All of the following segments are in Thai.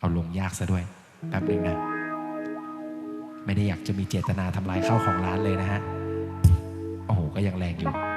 เอาลงยากซะด้วยแป๊บหนึ่งนะ ไม่ได้อยากจะมีเจตนาทำลายข้าวของร้านเลยนะฮะ โอ้โห ก็ยังแรงอยู่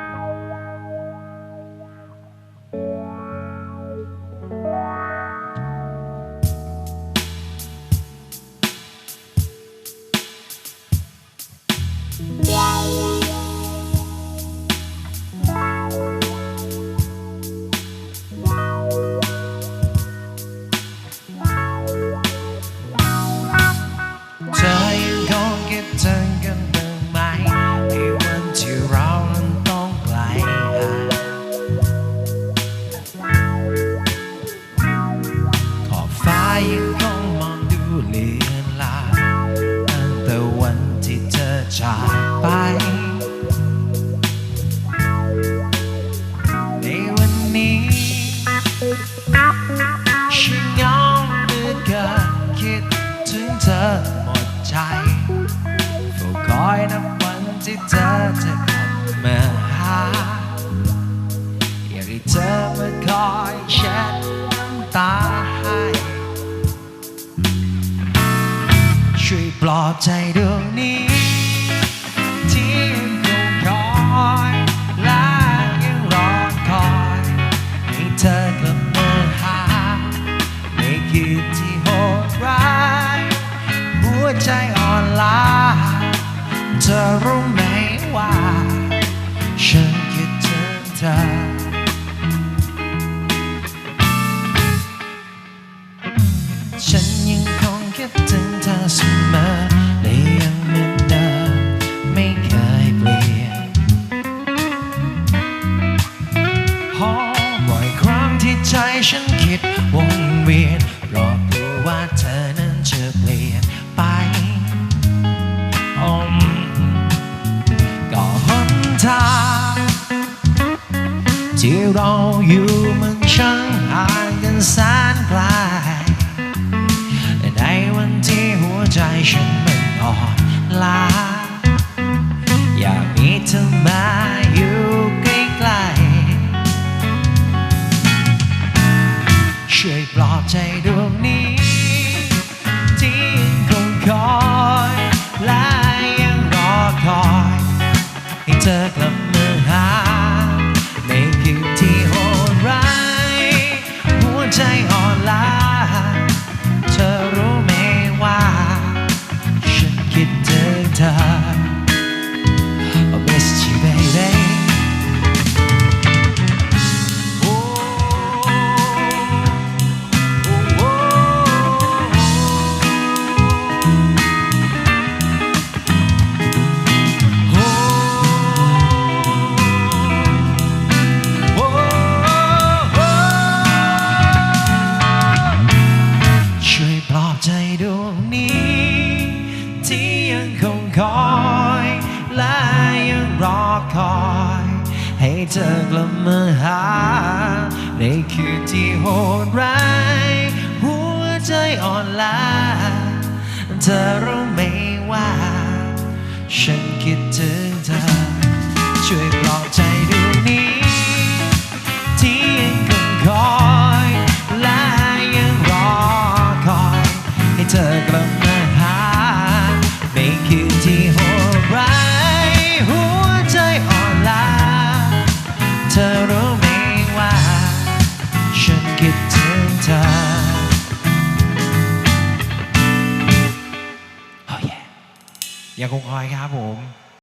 ฟ้ายังคงมองดูเลือนลาตั้งแต่วันที่เธอจากไป ในวันนี้ฉันเหงาเหลือเกินคิดถึงเธอหมดใจเฝ้าคอยนับวันที่เธอจะกลับมา ปลอบใจดวงนี้ ที่ยังคงคอยและยังรอคอยให้เธอกลับมาหาในคืนที่โหดร้ายหัวใจอ่อนล้าเธอรู้ไหมว่า ฉันคิดถึงเธอ สมอและยังเหมือนเดิมไม่เคยเปลี่ยนพอบ่อยครั้งที่ใจฉันคิดวนเวียนรอกลัวว่าเธอนั้นจะเปลี่ยนไปอมก็หนทางที่เราอยู่มันช่างห่างกันแสนไกล ใจฉันมันอ่อนล้าอยากมีเธอมาอยู่ใกล้ๆช่วยปลอบใจดวงนี้ ที่ยังคงคอยและยังรอคอยให้เธอกลับ เธอกลับมาหา ในคืนที่โหดร้าย หัวใจอ่อนล้า เธอรู้ไหมว่า ฉันคิดถึงเธอ ช่วยปลอบใจ ยังคงคอยครับผม